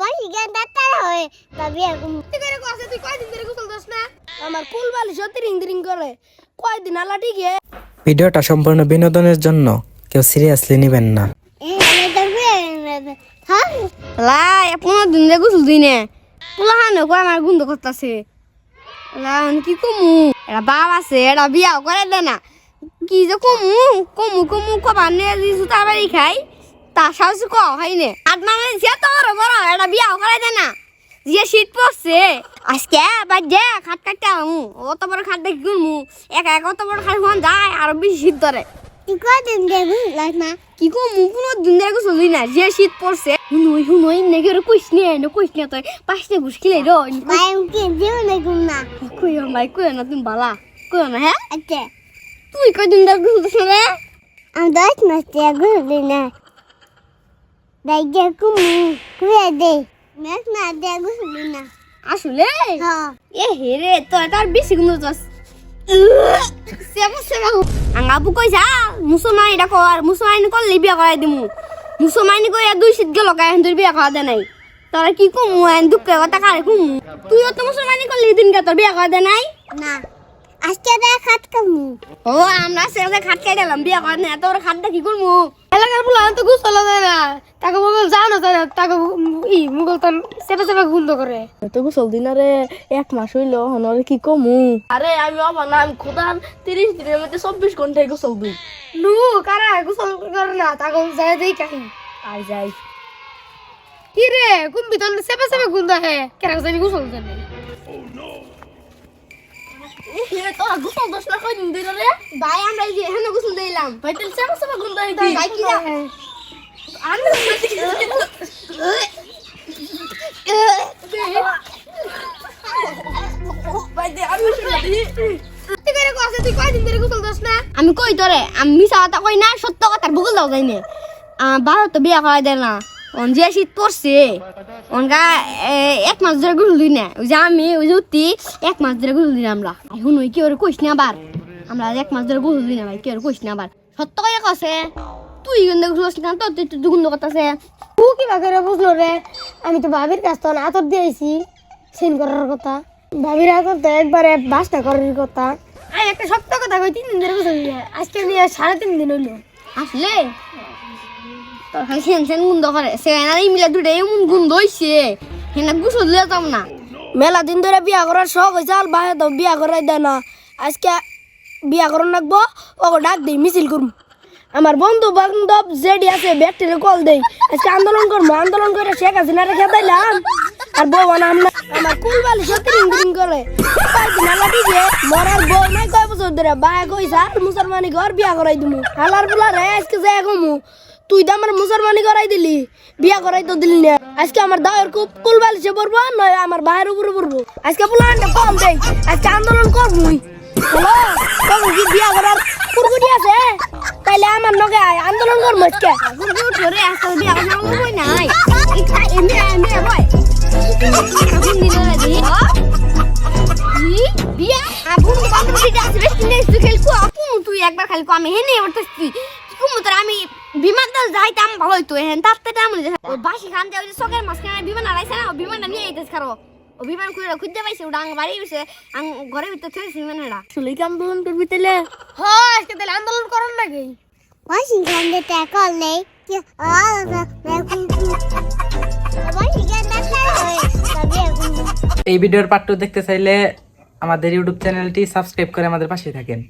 বয়স জ্ঞান ডাক্তার হয়ে। তবে এরকম তুই করে কষ্ট তুই কয়দিন ধরে গোসল দোস না? আমার কুল বালিশ তিরিং তিরিং করে। কয়দিন আলা ঠিক ভিডিওটা সম্পূর্ণ বিনোদনের জন্য কেউ সিরিয়াসলি নেবেন না। হ্যাঁ? লাই পনেরো দিন ধরে গোসল দিই নে। পোলা হানো কয় আমার গুন্দ করতেছে। লাই কি কমু? বাপ আছে বিয়াও করে দে না। কি যে কমু? কমু কমু কবার নে দিছু তাড়াতাড়ি খাই। তা সাহস ক হয় নে আট মানে সে তো বড় বড় এটা বিয়াও করে দে না। যে শীত পড়ছে আজকে বাদ দে খাট কাটতে আমু অত বড় খাট দেখি গুনমু একা একা অত বড় খাট হন যায় আর বেশি শীত ধরে। তুই কদিন দেবি লাগ না? কি কো মু কোনো দিন গোসল দিই না যে শীত পড়ছে হুনই হুনই নেগে রে কইস নে নে কইস নে তুই পাঁচটা ঘুষ খেলে রো মাই কি দিও না গুম না। কই মাই কই না তুমি বালা কই না হ্যাঁ? আচ্ছা। তুই কই দিন দিস না আমি দশ মাস থেকে ঘুরলি না। দাইজে কুমু কুয়ে দে মেস না দে ঘুরলি না আসলে এ হে রে তো তার বেশি গুণ যাস আঙ্গাবু কইছা মুসলমান এটা কর মুসলমান করলে বিয়া করাই দিমু মুসলমান কইয়া দুই শীত গেল গায়ে তুই বিয়া করা দে নাই তোরা কি কমু দুঃখের কথা কারে কমু তুইও তো মুসলমানি করলি দিন তোর বিয়া করা দে নাই না। আজকে দে খাত কামু ও আমরা সেরকম খাট খাই দিলাম বিয়া করেন না তোর খাটটা কি করব? এলাকার পোলা তো গুছালো যায় না। তাকে মোগল জানো যায় না তাকে ই মোগল তো সেবা সেবা গুন্দ করে। তো গুছল দিন আরে এক মাস হইল হনরে কি কমু? আরে আমি অবাক না আমি খোদার তিরিশ দিনের মধ্যে চব্বিশ ঘন্টায় গোসল দিই। লু কারা গোসল করে না? তাকে যায় দেই কাহি। আই যাই। কি রে কোন বিতন সেবা সেবা গুন্দ হে। কেন জানি গোসল জানি তোরা গোসল দোষ না কয়দিন দিল রে? ভাই আমরা এই এখানে গোসল দিলাম ভাই তেল সেবা সেবা গুন্দ হই দিই ভাই কি রে আমি আমি কই তোরে? আমি মিশা কথা কই না সত্য কথা ভুল দাও যাই না। ভারত তো বিয়া করাই দেয় না। অন যে শীত পড়ছে অনকা এক মাস ধরে গুল দিই না। ওই যে আমি, ওই যে উঠতি এক মাস ধরে গুল দিই আমরা। এখন ওই কি ওরে কইস না আবার? আমরা এক মাস ধরে গুল দিই না ভাই, কি ওরে কইস না আবার? সত্য কথা কছে তুই কিন্তু গুলোস না, তোর তুই গুন্দ কথাছে তুই কি বাকেরে বুঝলো রে? আমি তো ভাবির কাছ তো আতর দিয়েছি সিন করার কথা। ভাবির আতর তো একবারে বাসটা করার কথা। আমি একটা সত্য কথা কই, তিন দিন ধরে বুঝলি আজকে নিয়ে সাড়ে তিন দিন হইল। আসলে? তোর খালি গুন্দ করে। সেনারই মিলে দুটো এমন গুন্দ হইছে। হেনা গুছো দিলে যাম না। মেলা দিন ধরে বিয়া করার শখ হয়েছে আর বাইরে তো বিয়া করাই দেয় না। আজকে বিয়া করার লাগবো ওকে ডাক দিই, মিছিল করুম। আমার বন্ধু বান্ধব জেডি আছে ব্যাগটিরে কল দেই। আজকে আন্দোলন করব আন্দোলন করে শেখ হাসিনা রেখে দিলাম আর বউ বানাম না আমার কুল বালি সত্যি রিং করে। মরার বউ নাই কয় বছর ধরে, বায়া কইছা আর মুসলমানি ঘর বিয়া করাই দিমু। হালার পোলা রে আজকে যাই কমু তুই তো আমার মুসলমানি করাই দিলি, বিয়া করাই তো দিলি না। আজকে আমার দায়ের খুব কুল বালিশে পড়ব নয় আমার ভাইয়ের উপরে পড়ব আজকে পোলানটা কম দেই, আজকে আন্দোলন করবুই। হ্যালো কি বিয়া করার পুরকুটি আছে? তাইলে আমার নগে আন্দোলন করব আজকে। আমি বিমান দল যাইতাম ভালো হইতো হেন তাতে বাসি খান ওই যে সকের মাঝখানে বিমান আড়াইছে না বিমানটা নিয়ে খারো। ও বিমান খুঁজে খুঁজতে পাইছে ওটা আং বাড়ি গেছে আং ঘরের ভিতর আসলে কি আন্দোলন করবি তাইলে? হয় আজকে তাহলে আন্দোলন করার নাকি ওয়াশিংটন দে তে হয়ে তবে এরকম এই ভিডিওর পার্ট দেখতে চাইলে আমাদের ইউটিউব চ্যানেলটি সাবস্ক্রাইব করে আমাদের পাশে থাকেন।